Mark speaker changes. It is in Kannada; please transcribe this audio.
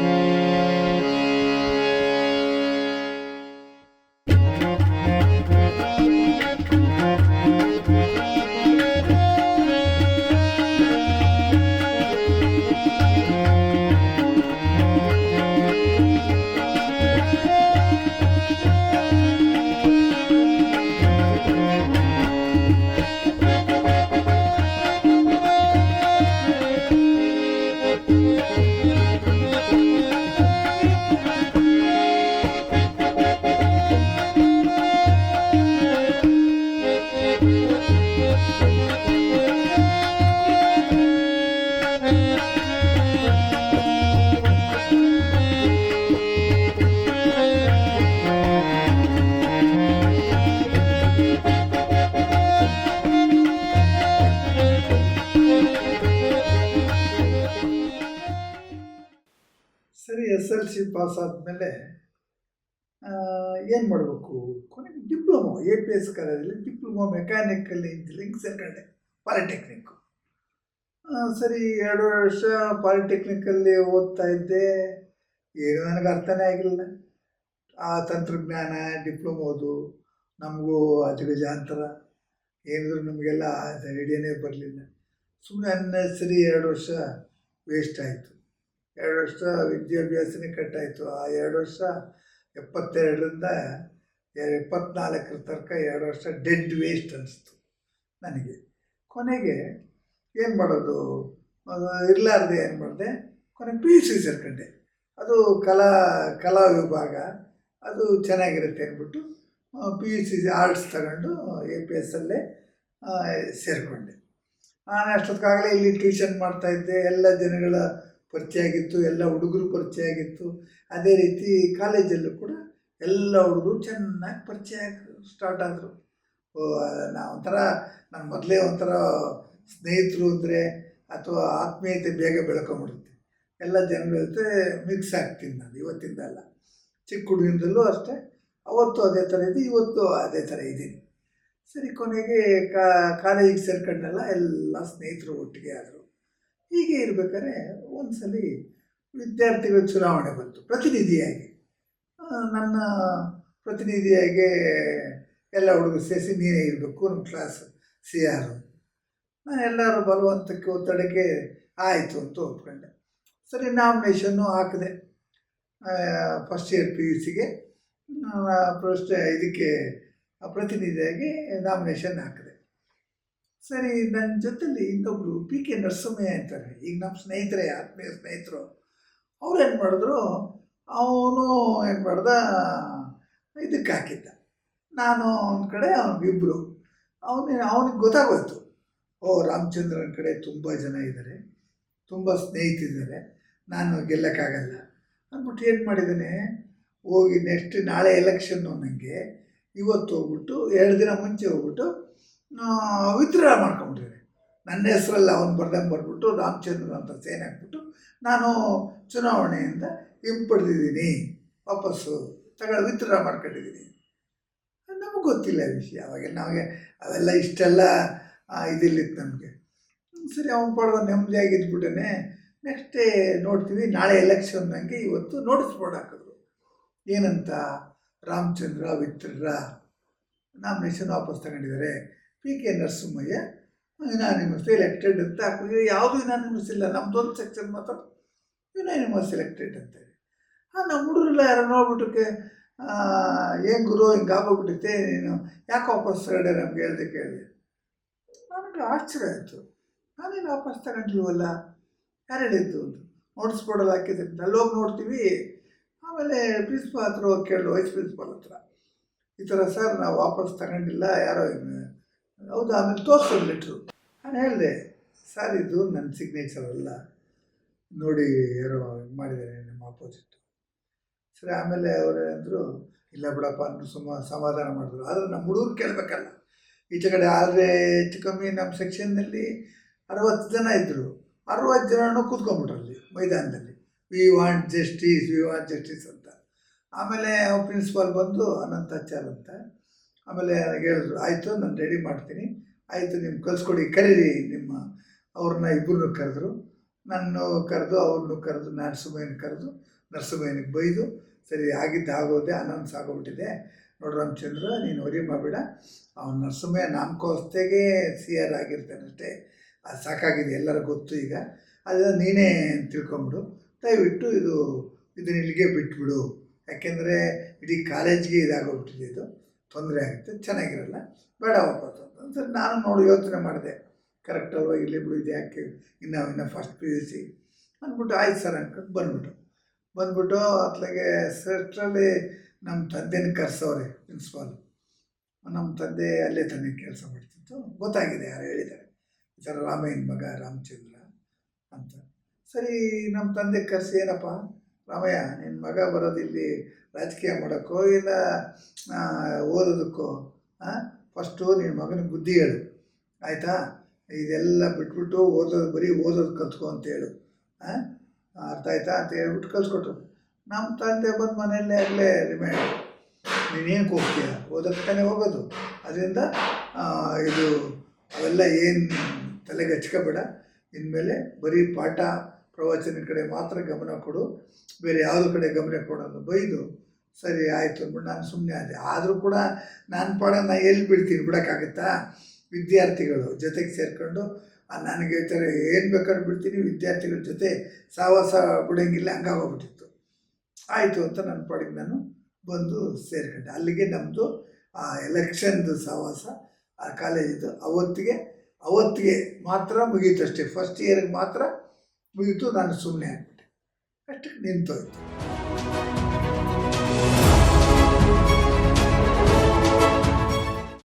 Speaker 1: ಸರಿ ಎಸ್ ಎಲ್ ಸಿ ಪಾಸ್ ಆದಮೇಲೆ ಏನು ಮಾಡಬೇಕು? ಕೊನೆಗೆ ಡಿಪ್ಲೊಮೊ ಎ ಪಿ ಎಸ್ ಕಾಲೇಜಲ್ಲಿ ಡಿಪ್ಲೊಮೊ ಮೆಕ್ಯಾನಿಕಲ್ ಇಂಜಿನಿಯರಿಂಗ್ ಸೇರ್ಕೊಂಡೆ ಪಾಲಿಟೆಕ್ನಿಕ್ಕು ಸರಿ, ಎರಡು ವರ್ಷ ಪಾಲಿಟೆಕ್ನಿಕಲ್ಲಿ ಓದ್ತಾ ಇದ್ದೆ. ಏನು ನನಗೆ ಅರ್ಥನೇ ಆಗಿಲ್ಲ. ಆ ತಂತ್ರಜ್ಞಾನ ಡಿಪ್ಲೊಮೋದು ನಮಗೂ ಅಜಗಜಾಂತರ ಏನಿದ್ರು ನಮಗೆಲ್ಲ ಐಡಿಯಾನೇ ಬರಲಿಲ್ಲ. ಸುಮ್ಮನೆ ಅನ್ನೆಸರಿ ಎರಡು ವರ್ಷ ವೇಸ್ಟ್ ಆಯಿತು. ಎರಡು ವರ್ಷ ವಿದ್ಯಾಭ್ಯಾಸನೇ ಕಟ್ಟಾಯಿತು. ಆ ಎರಡು ವರ್ಷ ಎಪ್ಪತ್ತೆರಡರಿಂದ ಎಪ್ಪತ್ನಾಲ್ಕರ ತನಕ ಎರಡು ವರ್ಷ ಡೆಡ್ ವೇಸ್ಟ್ ಅನಿಸ್ತು ನನಗೆ. ಕೊನೆಗೆ ಏನು ಮಾಡೋದು? ಇರಲಾರ್ದೆ ಏನು ಮಾಡಿದೆ? ಕೊನೆಗೆ ಪಿ ಯು ಸಿ ಸೇರ್ಕೊಂಡೆ. ಅದು ಕಲಾ ಕಲಾ ವಿಭಾಗ. ಅದು ಚೆನ್ನಾಗಿರುತ್ತೆ ಅಂದ್ಬಿಟ್ಟು ಪಿ ಯು ಸಿ ಆರ್ಟ್ಸ್ ತಗೊಂಡು ಎ ಪಿ ಎಸ್ಸಲ್ಲೇ ಸೇರಿಕೊಂಡೆ. ನಾನು ಅಷ್ಟೊತ್ತಿಗಾಗಲೇ ಇಲ್ಲಿ ಟ್ಯೂಷನ್ ಮಾಡ್ತಾಯಿದ್ದೆ ಎಲ್ಲ ಜನಗಳ ಪರಿಚಯ ಆಗಿತ್ತು ಎಲ್ಲ ಹುಡುಗರು ಪರಿಚಯ ಆಗಿತ್ತು ಅದೇ ರೀತಿ ಕಾಲೇಜಲ್ಲೂ ಕೂಡ ಎಲ್ಲ ಹುಡುಗರು ಚೆನ್ನಾಗಿ ಪರಿಚಯ ಸ್ಟಾರ್ಟ್ ಆದರು. ನಾ ಒಂಥರ, ನಾನು ಮೊದಲೇ ಒಂಥರ ಸ್ನೇಹಿತರು ಅಂದರೆ ಅಥವಾ ಆತ್ಮೀಯತೆ ಬೇಗ ಬೆಳ್ಕೊಂಬಿಡುತ್ತೆ. ಎಲ್ಲ ಜನರ ಜೊತೆ ಮಿಕ್ಸ್ ಆಗ್ತೀನಿ ನಾನು, ಇವತ್ತಿಂದ ಅಲ್ಲ. ಚಿಕ್ಕ ಹುಡುಗಿಂದಲೂ ಅಷ್ಟೇ, ಅವತ್ತು ಅದೇ ಥರ ಇದೆ, ಇವತ್ತು ಅದೇ ಥರ ಇದ್ದೀನಿ. ಸರಿ, ಕೊನೆಗೆ ಕಾಲೇಜಿಗೆ ಸೇರ್ಕೊಂಡೆಲ್ಲ, ಎಲ್ಲ ಸ್ನೇಹಿತರು ಒಟ್ಟಿಗೆ ಆದರು. ಹೀಗೆ ಇರ್ಬೇಕಾದ್ರೆ ಒಂದು ಸಲ ವಿದ್ಯಾರ್ಥಿಗಳ ಚುನಾವಣೆ ಬಂತು, ಪ್ರತಿನಿಧಿಯಾಗಿ. ನನ್ನ ಪ್ರತಿನಿಧಿಯಾಗಿ ಎಲ್ಲ ಹುಡುಗರು ಸೇರಿಸಿ ನೀನೇ ಇರಬೇಕು ನಮ್ಮ ಕ್ಲಾಸ್ ಸಿ ಆರ್ ಎಲ್ಲರೂ ಬಲವಂತಕ್ಕೆ ಒತ್ತಡಕ್ಕೆ ಆಯಿತು ಅಂತ ಒಪ್ಕೊಂಡೆ. ಸರಿ ನಾಮಿನೇಷನ್ನು ಹಾಕಿದೆ. ಫಸ್ಟ್ ಇಯರ್ ಪಿ ಯು ಸಿಗೆ ಫಸ್ಟ್ ಇದಕ್ಕೆ ಪ್ರತಿನಿಧಿಯಾಗಿ ನಾಮಿನೇಷನ್ ಹಾಕಿದೆ. ಸರಿ ನನ್ನ ಜೊತೆಲಿ ಇನ್ನೊಬ್ಬರು ಪಿ ಕೆ ನರಸಿಂಹಯ್ಯ ಅಂತಾರೆ ಈಗ ನಮ್ಮ ಸ್ನೇಹಿತರೆ, ಆತ್ಮೀಯ ಸ್ನೇಹಿತರು, ಅವ್ರು ಏನು ಮಾಡಿದ್ರು? ಅವನು ಏನು ಮಾಡ್ದ? ಇದಕ್ಕೆ ಹಾಕಿದ್ದ. ನಾನು ಅವನ ಕಡೆ ಅವನಿಗಿಬ್ಬರು ಅವನು ಅವನಿಗೆ ಗೊತ್ತಾಗೋಯ್ತು. ಓ, ರಾಮಚಂದ್ರನ ಕಡೆ ತುಂಬ ಜನ ಇದ್ದಾರೆ ತುಂಬ ಸ್ನೇಹಿತಿದ್ದಾರೆ. ನಾನು ಗೆಲ್ಲಕ್ಕಾಗಲ್ಲ. ಅಂದ್ಬಿಟ್ಟು ಏನು ಮಾಡಿದ್ದಾನೆ? ಹೋಗಿ ನೆಕ್ಸ್ಟ್ ನಾಳೆ ಎಲೆಕ್ಷನ್ನು ನನಗೆ ಇವತ್ತು ಹೋಗ್ಬಿಟ್ಟು, ಎರಡು ದಿನ ಮುಂಚೆ ಹೋಗ್ಬಿಟ್ಟು ವಿತ್ಡ್ರಾ ಮಾಡ್ಕೊಂಬಿಟ್ಟಿದ್ದೀನಿ ನನ್ನ ಹೆಸರಲ್ಲಿ ಅವನು ಬರ್ದಂಗೆ ಬರ್ಬಿಟ್ಟು ರಾಮಚಂದ್ರ ಅಂತ ಸೇನೆ ಹಾಕ್ಬಿಟ್ಟು ನಾನು ಚುನಾವಣೆಯಿಂದ ಹಿಂಪಡೆದಿದ್ದೀನಿ, ವಾಪಸ್ಸು ತಗೊಳ್ಳಿ ವಿತ್ಡ್ರಾ ಮಾಡ್ಕೊಂಡಿದ್ದೀನಿ. ನಮಗೆ ಗೊತ್ತಿಲ್ಲ ವಿಷಯ, ಅವಾಗ ನಮಗೆ ಅವೆಲ್ಲ ಇಷ್ಟೆಲ್ಲ ಇದಿಲ್ಲಿತ್ತು ನಮಗೆ. ಸರಿ, ಅವನು ಪಡೆದ ನೆಮ್ಮದಿಯಾಗಿ ನೆಕ್ಸ್ಟೇ ನೋಡ್ತೀವಿ, ನಾಳೆ ಎಲೆಕ್ಷನ್ ನನಗೆ ಇವತ್ತು ನೋಟಿಸ್ ಬೋರ್ಡ್ ಹಾಕಿದ್ರು. ಏನಂತ? ರಾಮಚಂದ್ರ ವಿತ್ಡ್ರಾ ನಾಮಿನೇಷನ್ ವಾಪಸ್ ತಗೊಂಡಿದ್ದಾರೆ. P K Narasimhaiah unanimous elected ಅಂತ ಹಾಕಿದ್ರೆ ಯಾವುದು ಯುನಾನಿಮಸ್ ಇಲ್ಲ ನಮ್ಮದೊಂದು ಸೆಕ್ಷನ್ ಮಾತ್ರ ಯುನಾನಿಮಸ್ ಎಲೆಕ್ಟೆಡ್ ಅಂತೇಳಿ ಹಾಂ ನಮ್ಮ ಹುಡುಗರೆಲ್ಲ ಯಾರೋ ನೋಡ್ಬಿಟ್ಟಕ್ಕೆ ಏನು ಗುರು, ಹಿಂಗೆ ಆಗೋಗ್ಬಿಟ್ಟೈತೆ ನೀನು ಯಾಕೆ ವಾಪಸ್ ತಗೊಂಡೆ ನಮ್ಗೆ ಹೇಳ್ದೆ ಕೇಳಿದೆ. ನನಗೆ ಆಶ್ಚರ್ಯ ಆಯಿತು. ನಾನೇನು ವಾಪಸ್ ತಗೊಂಡಿಲ್ವಲ್ಲ? ಯಾರು ಹೇಳಿದ್ದು ಅಂತ. ನೋಟಿಸ್ ಬೋರ್ಡಲ್ಲಿ ಹಾಕಿದ್ರೆ ಹೋಗಿ ನೋಡ್ತೀವಿ. ಆಮೇಲೆ ಪ್ರಿನ್ಸಿಪಾಲ್ ಹತ್ರ ಹೋಗಿ ಕೇಳು ವೈಸ್ ಪ್ರಿನ್ಸಿಪಾಲ್ ಹತ್ರ. ಈ ಥರ, ಸರ್, ನಾವು ವಾಪಸ್ ತಗೊಂಡಿಲ್ಲ, ಯಾರೋ ಹೌದಾ, ಆಮೇಲೆ ತೋರಿಸೋದು ಲೆಟ್ರು ನಾನು ಹೇಳಿದೆ, ಸರ್, ಇದು ನನ್ನ ಸಿಗ್ನೇಚರ್ ಅಲ್ಲ. ನೋಡಿ, ಯಾರೋ ಮಾಡಿದ್ದಾರೆ, ನಮ್ಮ ಆಪೋಸಿಟ್ ಸರಿ, ಆಮೇಲೆ ಅವರು ಅಂದರು ಇಲ್ಲ ಬಿಡಪ್ಪ, ಅಂದರು, ಸುಮ, ಸಮಾಧಾನ ಮಾಡಿದ್ರು. ಆದರೆ ನಮ್ಮ ಹುಡುಗರು ಕೇಳಬೇಕಲ್ಲ. ಈಚೆ ಕಡೆ ಆದರೆ ಹೆಚ್ಚು ಕಮ್ಮಿ ನಮ್ಮ ಸೆಕ್ಷನ್ನಲ್ಲಿ ಅರವತ್ತು ಜನ ಇದ್ದರು ಅರವತ್ತು ಜನನೂ ಕೂತ್ಕೊಂಡ್ಬಿಟ್ರು ಅಲ್ಲಿ, ಮೈದಾನದಲ್ಲಿ. We want justice we want justice ಅಂತ. ಆಮೇಲೆ ಪ್ರಿನ್ಸಿಪಾಲ್ ಬಂದು ಅನಂತಾಚಾರ್ ಅಂತ ಆಮೇಲೆ ಹೇಳಿದ್ರು, ಆಯಿತು, ನಾನು ರೆಡಿ ಮಾಡ್ತೀನಿ. ಆಯಿತು ನಿಮ್ಮ ಕಲ್ಸ್ಕೊಡಿ ಕರೀರಿ ನಿಮ್ಮ ಅವ್ರನ್ನ ಇಬ್ಬರನ್ನು ಕರೆದ್ರು. ನಾನು ಕರೆದು, ಅವ್ರನ್ನು ಕರೆದು ನರಸಿಂಹಯ್ಯನ ಕರೆದು, ನರಸಿಂಹಯ್ಯನಿಗೆ ಬೈದು, ಸರಿ, ಆಗಿದ್ದು ಆಗೋದೆ, ಅನೌನ್ಸ್ ಆಗೋಗ್ಬಿಟ್ಟಿದೆ. ನೋಡಿ ರಾಮಚಂದ್ರ, ನೀನು ಹೊರಿ ಮಾಡಬೇಡ. ಅವ್ನು ನರಸಿಂಹಯ್ಯ ನಾಮಕೋಸ್ತೆಗೆ ಸಿ ಆರ್ ಆಗಿರ್ತಾನೆ ಅಷ್ಟೇ. ಅದು ಸಾಕಾಗಿದೆ, ಎಲ್ಲರೂ ಗೊತ್ತು ಈಗ. ಅದೆಲ್ಲ ನೀನೇ ತಿಳ್ಕೊಂಬಿಡು. ದಯವಿಟ್ಟು ಇದು, ಇದನ್ನ ಇಲ್ಲಿಗೆ ಬಿಟ್ಬಿಡು. ಯಾಕೆಂದರೆ, ಇಡೀ ಕಾಲೇಜ್ಗೆ ಇದಾಗೋಗ್ಬಿಟ್ಟಿದೆ ಇದು. ತೊಂದರೆ ಆಗುತ್ತೆ, ಚೆನ್ನಾಗಿರಲ್ಲ. ಬೇಡ ವಾಪಸ್ ಅಂತ ನಾನು ನೋಡಿ ಯೋಚನೆ ಮಾಡಿದೆ. ಕರೆಕ್ಟ್ ಅಲ್ವಾ? ಇಲ್ಲಿ ಬಿಡು, ಇದು ಯಾಕೆ ಇನ್ನು ಇನ್ನು ಫಸ್ಟ್ ಪಿ ಯು ಸಿ ಅಂದ್ಬಿಟ್ಟು ಆಯ್ತು ಸರ್ ಅನ್ಕೊಂಡು ಬಂದ್ಬಿಟ್ಟು. ಬಂದ್ಬಿಟ್ಟು ಅತ್ಲಾಗೆ ಸೆಟ್ರಲ್ಲಿ ನಮ್ಮ ತಂದೆನ ಕರೆಸೋರೆ ಪ್ರಿನ್ಸಿಪಾಲ್ ನಮ್ಮ ತಂದೆ ಅಲ್ಲೇ ತಾನೇ ಕೆಲಸ ಮಾಡ್ತಿತ್ತು ಗೊತ್ತಾಗಿದೆ, ಯಾರು ಹೇಳಿದ್ದಾರೆ. ಈ ರಾಮಯ್ಯನ ಮಗ ರಾಮಚಂದ್ರ ಅಂತ. ಸರಿ, ನಮ್ಮ ತಂದೆ ಕರೆಸಿ ಏನಪ್ಪ? ರಾಮಯ್ಯ ನಿನ್ನ ಮಗ ಬರೋದು ಇಲ್ಲಿ ರಾಜಕೀಯ ಮಾಡೋಕ್ಕೋ ಇಲ್ಲ ಓದೋದಕ್ಕೋ? ಫಸ್ಟು ನಿನ್ನ ಮಗನ ಬುದ್ಧಿ ಹೇಳು. ಆಯಿತಾ? ಇದೆಲ್ಲ ಬಿಟ್ಬಿಟ್ಟು ಓದೋದು, ಬರೀ ಓದೋದು ಕಲ್ತ್ಕೊ ಅಂತ ಹೇಳು. ಆ? ಅರ್ಥ ಆಯ್ತಾ ಅಂತ ಹೇಳ್ಬಿಟ್ಟು ಕಲ್ಸ್ಕೊಟ್ರು. ನಮ್ಮ ತಂದೆ ಬಂದು ಮನೆಯಲ್ಲೇ ಆಗಲೇ ರಿಮೈಂಡ್ ನೀನೇನು ಹೋಗ್ತೀಯ ಓದೋಕ್ಕೆ ಹೋಗೋದು. ಅದರಿಂದ ಇದು ಅವೆಲ್ಲ ಏನು ತಲೆಗೆ ಹಚ್ಕೋಬೇಡ. ಇನ್ಮೇಲೆ ಬರೀ ಪಾಠ ಪ್ರವಚನ ಕಡೆ ಮಾತ್ರ ಗಮನ ಕೊಡು, ಬೇರೆ ಯಾವುದ್ರ ಕಡೆ ಗಮನ ಕೊಡೋದು ಬೈದು, ಸರಿ ಆಯಿತು ಅಂದ್ಬಿಟ್ಟು ನಾನು ಸುಮ್ಮನೆ ಆದೆ. ಆದರೂ ಕೂಡ ನಾನು ಪಾಡ ನಾನು ಎಲ್ಲಿ ಬಿಡ್ತೀನಿ ಬಿಡೋಕ್ಕಾಗುತ್ತಾ? ವಿದ್ಯಾರ್ಥಿಗಳು ಜೊತೆಗೆ ಸೇರಿಕೊಂಡು ನನಗೆ ಹೇಳ್ತಾರೆ ಏನು ಬೇಕಾದ್ರೂ ಬಿಡ್ತೀನಿ, ವಿದ್ಯಾರ್ಥಿಗಳ ಜೊತೆ ಸಾವಾಸ ಬಿಡೋಂಗಿಲ್ಲ, ಹಂಗಾಗೋಗ್ಬಿಟ್ಟಿತ್ತು. ಆಯಿತು ಅಂತ ನನ್ನ ಪಾಡಿಗೆ ನಾನು ಬಂದು ಸೇರ್ಕೊಂಡೆ. ಅಲ್ಲಿಗೆ ನಮ್ಮದು ಆ ಎಲೆಕ್ಷನ್ದು ಸಹವಾಸ ಆ ಕಾಲೇಜಿದ್ದು ಅವತ್ತಿಗೆ ಅವತ್ತಿಗೆ ಮಾತ್ರ ಮುಗೀತು ಅಷ್ಟೇ. ಫಸ್ಟ್ ಇಯರ್ಗೆ ಮಾತ್ರ ಮುಗೀತು ನಾನು ಸುಮ್ಮನೆ ಆಗ್ಬಿಟ್ಟೆ. ಅಷ್ಟಕ್ಕೆ ನಿಂತೋಯ್ತು.